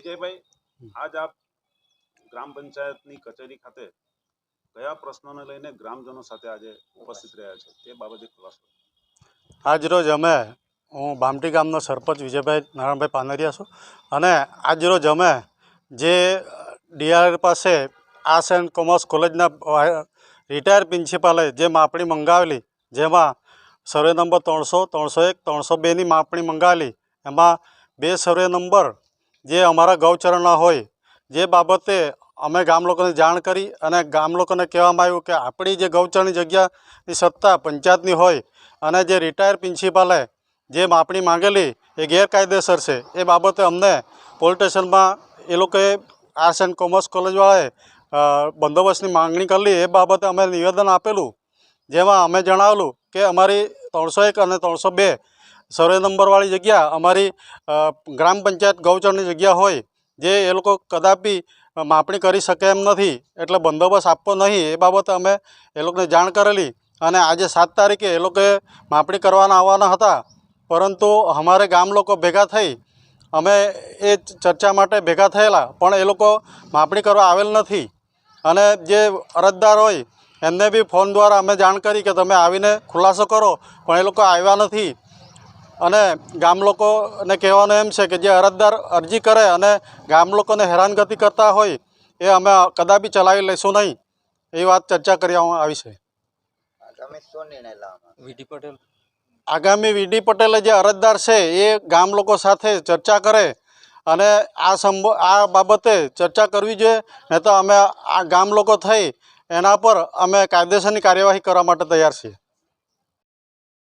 વિજયભાઈ આજ આપ ગ્રામ પંચાયતની કચેરી ખાતે કયા પ્રશ્નોને લઈને ગ્રામજનો સાથે આજે ઉપસ્થિત રહ્યા છે તે બાબતે ખુલાસો આજરોજ અમે હું બામટી ગામનો સરપંચ વિજયભાઈ નારાયણભાઈ પાનરિયા છું અને આજરોજ અમે જે ડીઆર પાસે આર્ટ્સ એન્ડ કોમર્સ કોલેજના રિટાયર પ્રિન્સિપાલે જે માપણી મંગાવેલી જેમાં સર્વે નંબર ત્રણસો ત્રણસો એક ત્રણસો બેની માપણી મંગાવેલી એમાં બે સર્વે નંબર જે અમારા ગૌચરણના હોય, જે બાબતે અમે ગામ લોકોને જાણ કરી અને ગામ લોકોને કહેવામાં આવ્યું કે આપણી જે ગૌચરની જગ્યાની સત્તા પંચાયતની હોય અને જે રિટાયર પ્રિન્સિપાલે જે માપણી માંગેલી એ ગેરકાયદેસર છે, એ બાબતે અમને પોલીસ સ્ટેશનમાં એ લોકોએ આર્ટ્સ એન્ડ કોમર્સ કોલેજવાળાએ બંદોબસ્તની માંગણી કરેલી. એ બાબતે અમે નિવેદન આપેલું, જેમાં અમે જણાવેલું કે અમારી ત્રણસો એક અને ત્રણસો બે સર્વે નંબરવાળી જગ્યા અમારી ગ્રામ પંચાયત ગૌચરની જગ્યા હોય, જે એ લોકો કદાપી માપણી કરી શકે એમ નથી, એટલે બંદોબસ્ત આપવો નહીં, એ બાબતે અમે એ લોકોને જાણ કરેલી અને આજે સાત તારીખે એ લોકોએ માપણી કરવાના આવવાના હતા, પરંતુ અમારે ગામ લોકો ભેગા થઈ, અમે એ ચર્ચા માટે ભેગા થયેલા, પણ એ લોકો માપણી કરવા આવેલ નથી, અને જે અરજદાર હોય, એમને બી ફોન દ્વારા અમે જાણ કરી કે તમે આવીને ખુલાસો કરો, પણ એ લોકો આવ્યા નથી અને ગામ લોકોને કહેવાનું એમ છે કે જે અરજદાર અરજી કરે અને ગામ લોકોને હેરાનગતિ કરતા હોય એ અમે કદાપી ચલાવી લઈશું નહીં. એ વાત ચર્ચા કરવામાં આવી છે. વીડી પટેલ. આગામી વીડી પટેલે જે અરજદાર છે એ ગામ લોકો સાથે ચર્ચા કરે અને આ સંબો આ બાબતે ચર્ચા કરવી જોઈએ નહીં તો અમે આ ગામ લોકો થઈ એના પર અમે કાયદેસરની કાર્યવાહી કરવા માટે તૈયાર છીએ.